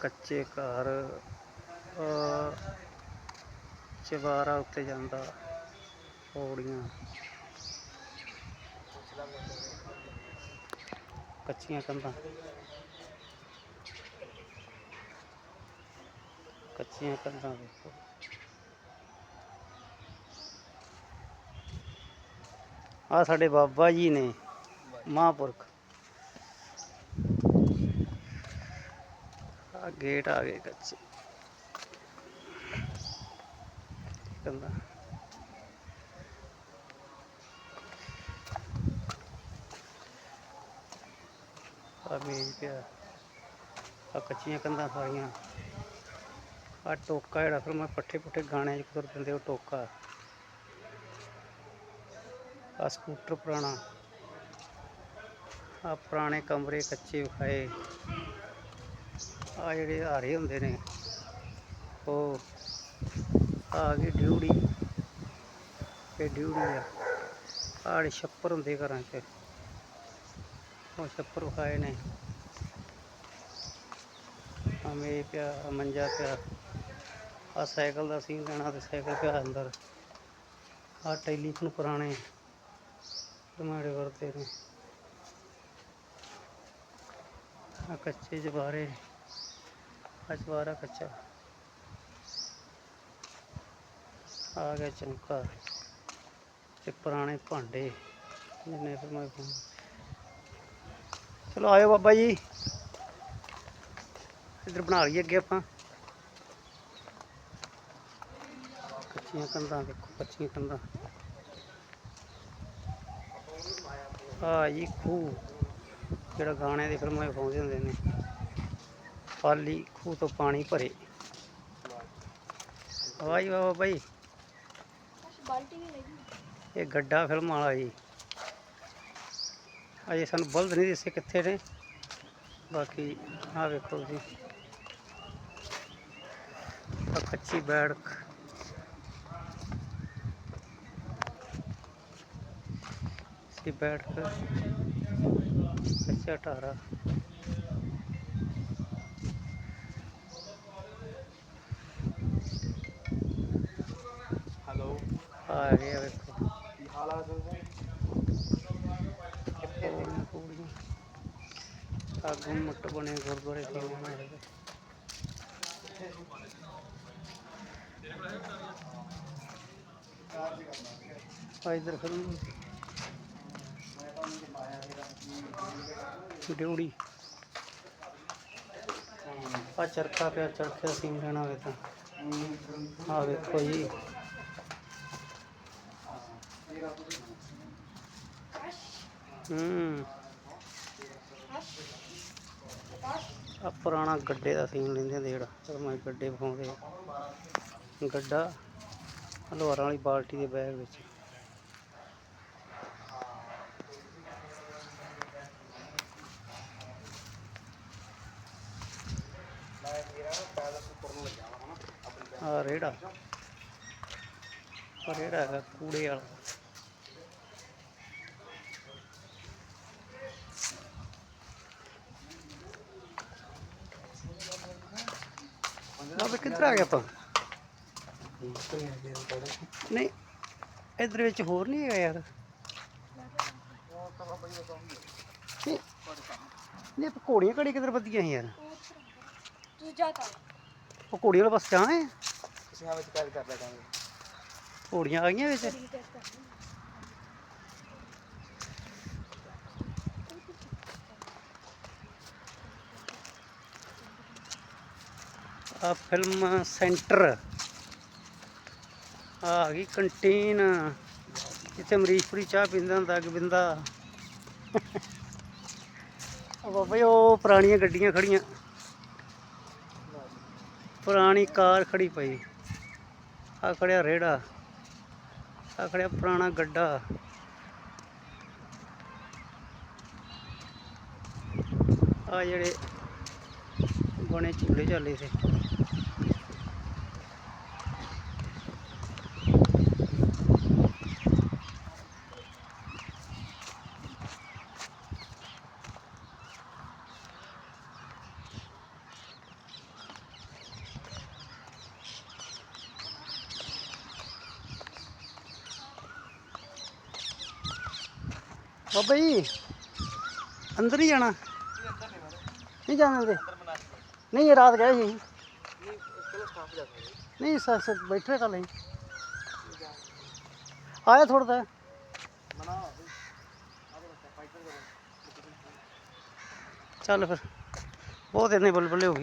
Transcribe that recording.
ਕੱਚੇ ਘਰ ਅਹ, ਚਵਾਰਾ ਉੱਤੇ ਜਾਂਦਾ ਪੌੜੀਆਂ। ਕੱਚੀਆਂ ਕੰਧਾਂ। ਕੱਚੀਆਂ ਕੰਧਾਂ ਦੇਖੋ। ਆ ਸਾਡੇ ਬਾਬਾ ਜੀ ਨੇ ਮਹਾਂਪੁਰਖ ਆ ਗੇਟ ਆ ਗਏ ਕੱਚੇ। ਕੰਧਾਂ। ਆ ਮੇਜ ਪਿਆ। ਆ ਕੱਚੀਆਂ ਕੰਧਾਂ ਸਾਰੀਆਂ। ਆ ਟੋਕਾ ਜਿਹੜਾ ਫਿਰ ਮੈਂ ਪੱਠੇ ਪੁੱਠੇ ਗਾਣੇ ਚ ਕੁਤਰ ਦਿੰਦੇ, ਉਹ ਟੋਕਾ। ਆ ਸਕੂਟਰ ਪੁਰਾਣਾ। ਆ ਪੁਰਾਣੇ ਕਮਰੇ ਕੱਚੇ ਵਿਖਾਏ। ਆ ਜਿਹੜੇ ਹਾਰੇ ਹੁੰਦੇ ਨੇ, ਉਹ ਆ ਗਈ ਡਿਊੜੀ। ਇਹ ਡਿਊੜੀ ਆ। ਆਹ ਛੱਪਰ ਹੁੰਦੇ ਘਰਾਂ 'ਚ, ਉਹ ਛੱਪਰ ਵਿਖਾਏ ਨੇ। ਆ ਪਿਆ ਮੰਜਾ ਪਿਆ। ਆ ਸਾਈਕਲ ਦਾ ਸੀਨ ਲੈਣਾ ਤੇ ਸਾਈਕਲ ਪਿਆ ਅੰਦਰ। ਆ ਟੈਲੀਫੋਨ ਪੁਰਾਣੇ ਟਮਾੜੇ ਵਰਤੇ ਨੇ। ਆ ਕੱਚੇ ਜਵਾਰੇ। ਆ ਕੱਚਾ। ਆ ਗਿਆ ਚਮਕਾ। ਤੇ ਪੁਰਾਣੇ ਭਾਂਡੇ ਜਿੰਨੇ ਫਿਰ ਮੈਂ ਚਲੋ ਆਇਓ ਬਾਬਾ ਜੀ। ਇੱਧਰ ਬਣਾ ਲਈਏ ਅੱਗੇ ਆਪਾਂ। ਕੱਚੀਆਂ ਕੰਧਾਂ ਦੇਖੋ, ਕੱਚੀਆਂ ਕੰਧਾਂ। ਆ ਜੀ ਖੂਹ। ਜਿਹੜਾ ਗਾਣੇ ਦੀ ਫਿਲਮਾਂ 'ਚ ਪਾਉਂਦੇ ਹੁੰਦੇ ਨੇ। ਖਾਲੀ ਖੂਹ ਤੋਂ ਪਾਣੀ ਭਰੇ। ਵਾਹ ਬਾਬਾ ਜੀ ਇਹ ਗੱਡਾ ਫਿਲਮ ਵਾਲਾ ਜੀ। ਅਜੇ ਸਾਨੂੰ ਬਲਦ ਨਹੀਂ ਦਿਸੇ ਕਿੱਥੇ ਨੇ। ਬਾਕੀ ਆ ਵੇਖੋ ਜੀ। ਆ ਕੱਚੀ ਬੈੜਕ ਸੀ ਬੈਠ ਕੱਚਾ ਟਾਰਾ ਹੈਲੋ ਆ ਗਿਆ ਵੇਖੋ। ਕੀ ਹਾਲ ਆ ਸਰ ਪੌੜੀਆਂ ਬਣੇ ਗੁਰਦੁਆਰੇ ਸਾਹਿਬ ਬਣਾਏ ਆ ਇਧਰ ਫਿਲਮ ਡਿਊੜੀ। ਆ ਚਰਖਾ ਪਿਆ, ਚਰਖੇ ਸੀਨ ਲੈਣਾ ਹੋਵੇ ਤਾਂ। ਆ ਵੇਖੋ ਜੀ। ਹੂੰ। ਆ ਪੁਰਾਣਾ ਗੱਡੇ ਦਾ ਸੀਨ ਲੈਂਦੇ ਹੁੰਦੇ ਜਿਹੜਾ ਚਲ ਮੈਂ ਗੱਡੇ ਵਿਖਾਉਂਦੇ ਗੱਡਾ ਹਲਵਾਰਾਂ ਵਾਲੀ ਬਾਲਟੀ ਦੇ ਬੈਗ ਵਿੱਚ। ਆ ਰੇੜਾ। ਆ ਰੇੜਾ ਹੈਗਾ ਕੂੜੇ ਵਾਲਾ। ਬਾਬੇ ਕਿੱਧਰ ਆ ਗਿਆ ਆਪਾਂ ਨਹੀਂ ਇਧਰ ਵਿੱਚ ਹੋਰ ਨਹੀਂ ਹੈਗਾ ਯਾਰ। ਨਹੀਂ ਨਹੀਂ ਪਕੌੜੀਆਂ ਘੜੀ ਕਿੱਧਰ ਵੱਧੀਆਂ ਸੀ ਯਾਰ? ਤੁਸੀਂ ਜਾ ਕਰ ਉਹ ਘੋੜੀਆਂ ਵਾਲਾ ਬਸ ਜਾਣਾ ਹੈ? ਤੁਸੀਂ ਵਿੱਚ ਕਰ ਲਗਾਂਗੇ ਘੋੜੀਆਂ ਆ ਗਈਆਂ ਵਿੱਚ? ਆ ਫਿਲਮ ਸੈਂਟਰ। ਆ ਆ ਗਈ ਕੰਟੀਨ। ਜਿੱਥੇ ਮਰੀਸ਼ਪੁਰੀ ਚਾਹ ਪੀਂਦਾ ਹੁੰਦਾ, ਗੋਬਿੰਦਾ। ਉਹ ਬਾਬਾ ਜੀ, ਉਹ ਪੁਰਾਣੀਆਂ ਗੱਡੀਆਂ ਖੜੀਆਂ। ਪੁਰਾਣੀ ਕਾਰ ਖੜੀ ਪਈ। ਆ ਖੜਿਆ ਰੇੜਾ। ਆ ਖੜਿਆ ਪੁਰਾਣਾ ਗੱਡਾ। ਆ ਜਿਹੜੇ ਬਣੇ ਝੂਲੇ ਝਾਲੇ ਸੀ ਬਾਬਾ ਜੀ ਅੰਦਰ ਹੀ ਜਾਣਾ ਨਹੀਂ ਜਾਣ ਦਿੰਦੇ ਨਹੀਂ ਇਹ ਰਾਤ ਗਏ ਸੀ ਨਹੀਂ ਸਰ ਸਰ ਬੈਠੇ ਕੱਲ ਹੀ ਆਇਆ ਥੋੜਾ ਤਾਂ ਚੱਲ ਫਿਰ ਬਹੁਤ ਇੰਨੇ ਬਲਬਲੇ ਹੋ ਗਈ